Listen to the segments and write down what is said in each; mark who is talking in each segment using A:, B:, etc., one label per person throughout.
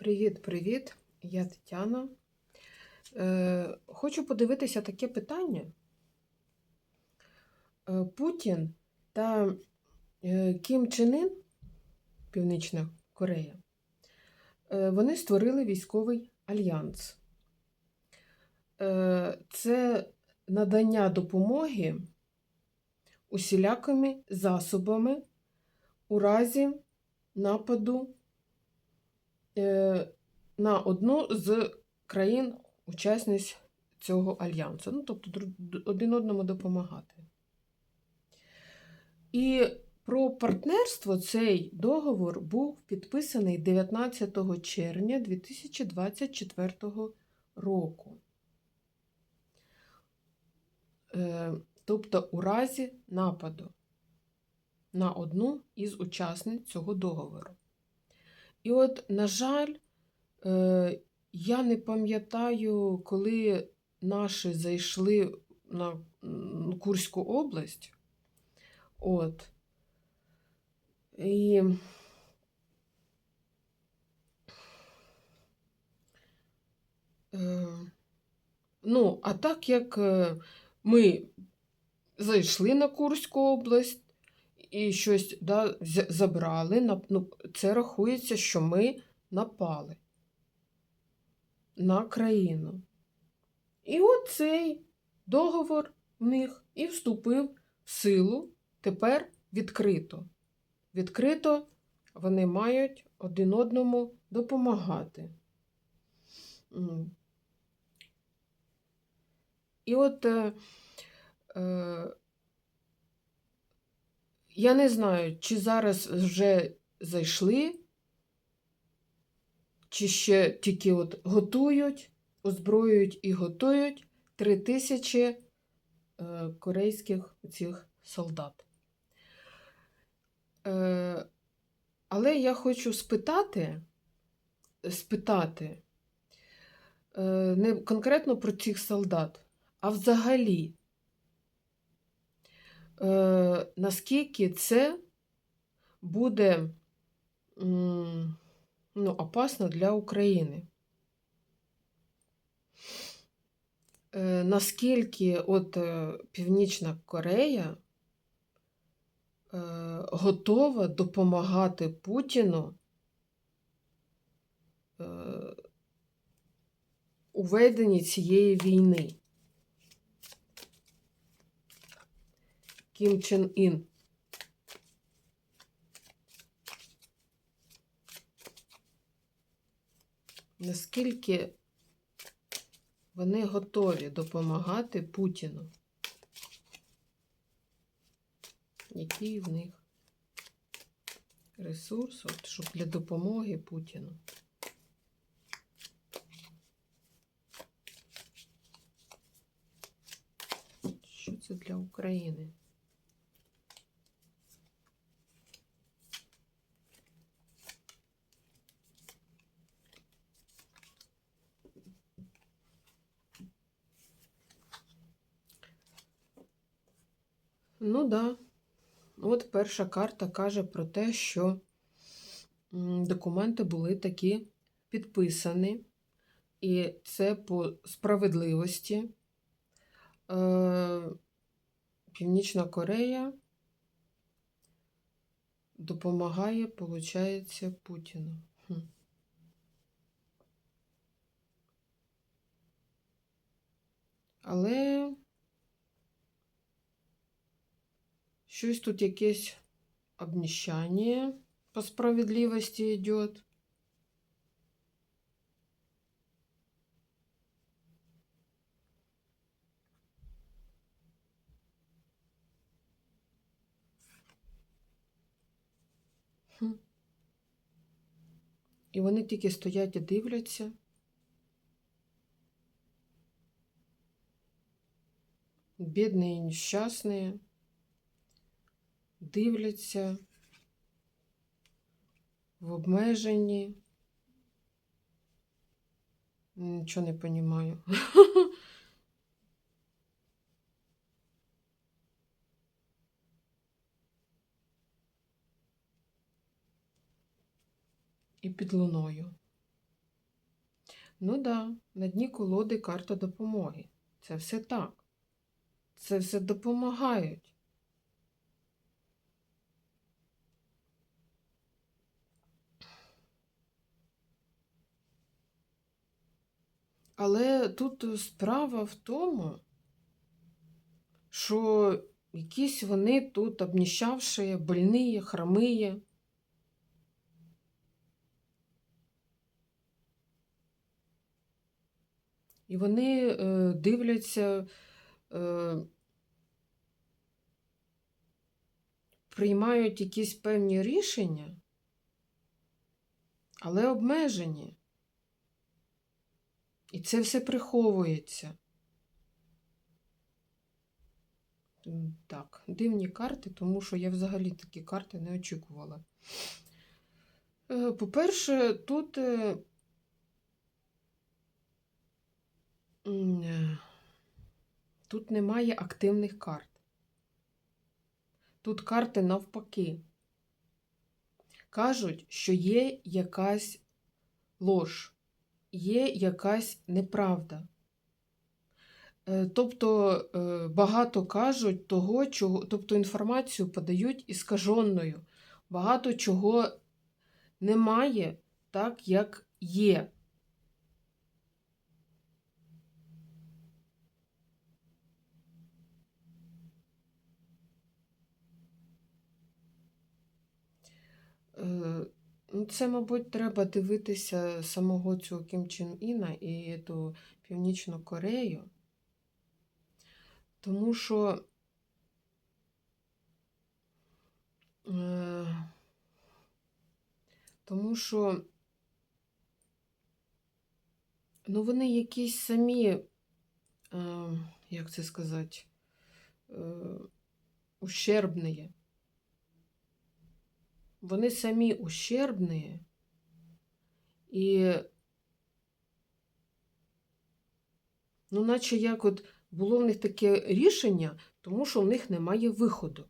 A: Привіт-привіт! Я Тетяна. Е, хочу подивитися таке питання. Е, Путін та е, Кім Чен Ін, Північна Корея, е, вони створили військовий альянс. Е, це надання допомоги усілякими засобами у разі нападу на одну з країн-учасниць цього альянсу. Ну, тобто один одному допомагати. І про партнерство цей договор був підписаний 19 червня 2024 року. Е, Тобто у разі нападу на одну із учасниць цього договору. І от, на жаль, е, я не пам'ятаю, коли наші зайшли на Курську область. От. І е, ну, а так як е, ми зайшли на Курську область і щось да, забрали, ну, це рахується, що ми напали на країну. І от цей договор в них і вступив в силу тепер відкрито. Відкрито вони мають один одному допомагати. І от е, е, я не знаю, чи зараз вже зайшли, чи ще тільки от готують, озброюють і готують три тисячі е, корейських цих солдат. Е, але я хочу спитати, спитати е, не конкретно про цих солдат, а взагалі, е, наскільки це буде ну, опасно для України. Е, наскільки от е, Північна Корея готова допомагати Путіну е, у веденні цієї війни. Кім Чен Ін. Наскільки вони готові допомагати Путіну? Який в них ресурс, от, щоб для допомоги Путіну? Що це для України? Ну да. От перша карта каже про те, що документи були такі підписані, і це по справедливості. Е, Північна Корея допомагає, виходить, Путіну. Але щось тут якесь обніщання по справедливості йде. Хм. І вони тільки стоять і дивляться. Бідні і нещасні. Дивляться в обмеженні. Нічого не розумію. І під луною. Ну да, на дні колоди карта допомоги. Це все так. Це все допомагають. Але тут справа в тому, що якісь вони тут обніщавші, больні, хромиє. І вони е, дивляться, е, приймають якісь певні рішення, але обмежені. І це все приховується. Так, дивні карти, тому що я взагалі такі карти не очікувала. Е, По-перше, тут е, е, тут немає активних карт. Тут карти навпаки. Кажуть, що є якась лож, є якась неправда. Е, Тобто е, багато кажуть того, чого, тобто інформацію подають іскаженною. Багато чого немає так, як є. Ну, це, мабуть, треба дивитися самого цього Кім Чен Іна і ту Північну Корею. Тому що е, тому що ну, вони якісь самі, е, як це сказати, е, ущербні. Вони самі ущербні і, ну, наче як от було в них таке рішення, тому що в них немає виходу.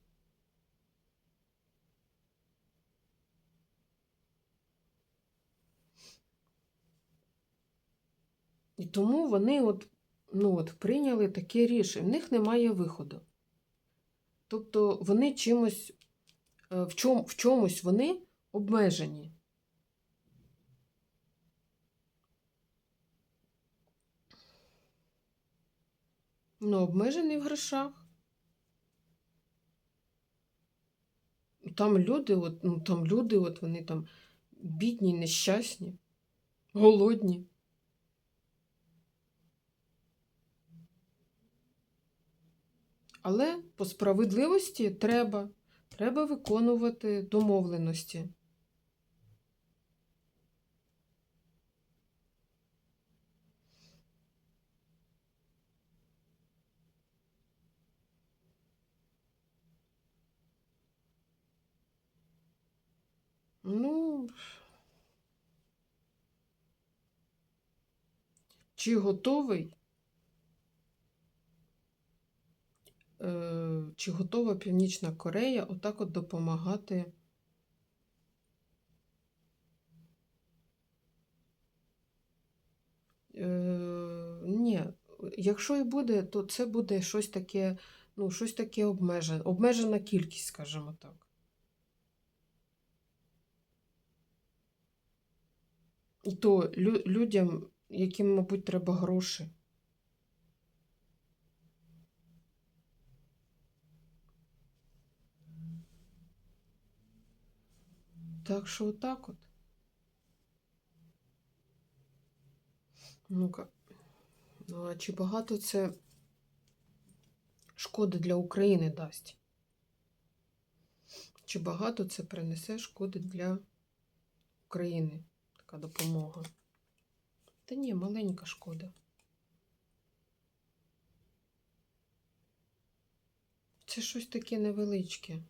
A: І тому вони от, ну, от, прийняли таке рішення. В них немає виходу. Тобто вони чимось, в, чом, в чомусь вони обмежені. Ну, обмежений в грошах. Там люди, от, ну, там люди, от вони там бідні, нещасні, голодні. Але по справедливості треба. Треба виконувати домовленості. Ну, чи готовий? Е, Чи готова Північна Корея отак от допомагати? Е, Ні, якщо і буде, то це буде щось таке, ну, щось таке обмежене, обмежена кількість, скажімо так. І то лю- людям, яким, мабуть, треба гроші. Так що отак от. Ну-ка. Ну, а чи багато це шкоди для України дасть? Чи багато це принесе шкоди для України? Така допомога? Та ні, маленька шкода. Це щось таке невеличке.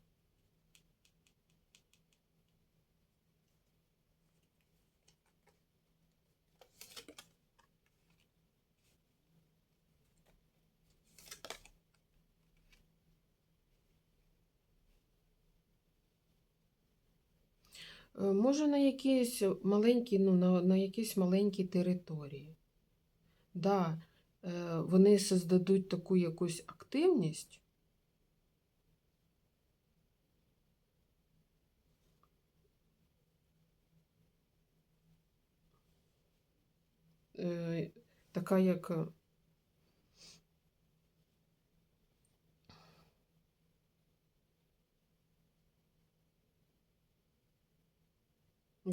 A: Може, на якійсь маленькій, ну, на, на якійсь маленькій території. Да, е, вони создадуть таку якусь активність. Е, така як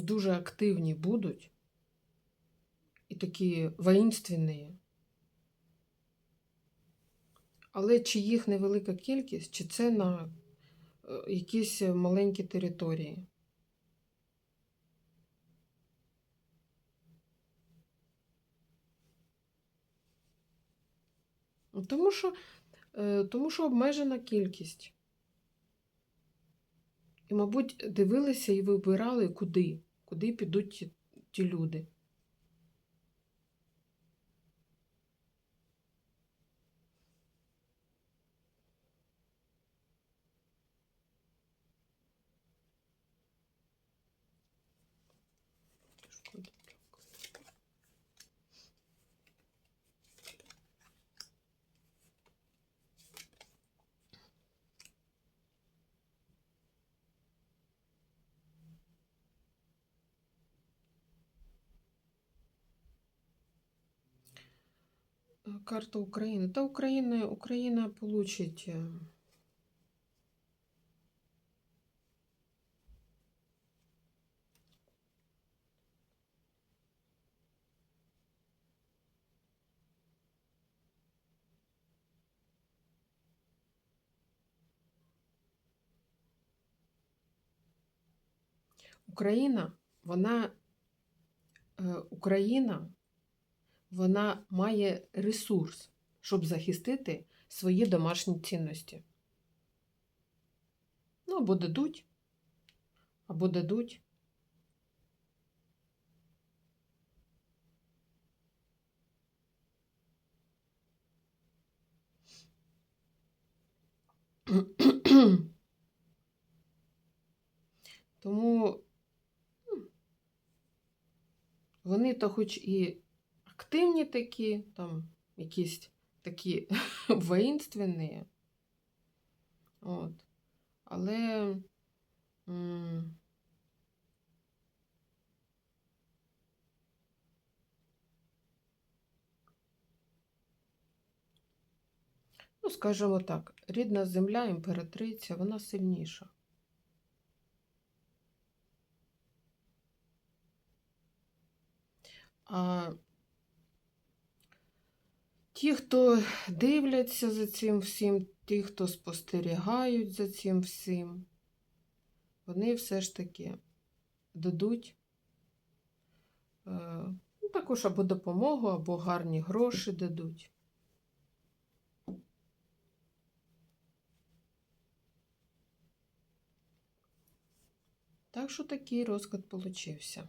A: дуже активні будуть і такі воїнственні. Але чи їх невелика кількість, чи це на е, якісь маленькі території? Тому що, е, тому що обмежена кількість. І, мабуть, дивилися і вибирали, куди, куди підуть ті, люди. Карта України. Та Україна, Україна получить. е, Україна, вона, е, Україна, вона має ресурс, щоб захистити свої домашні цінності. Ну, або дадуть, або дадуть. Тому вони то хоч і активні такі, там якісь такі воїнственні, от, але м, ну, скажімо так, рідна земля, імператриця, вона сильніша. А ті, хто дивляться за цим всім, ті, хто спостерігають за цим всім, вони все ж таки дадуть е, ну, також або допомогу, або гарні гроші дадуть. Так що такий розклад получився.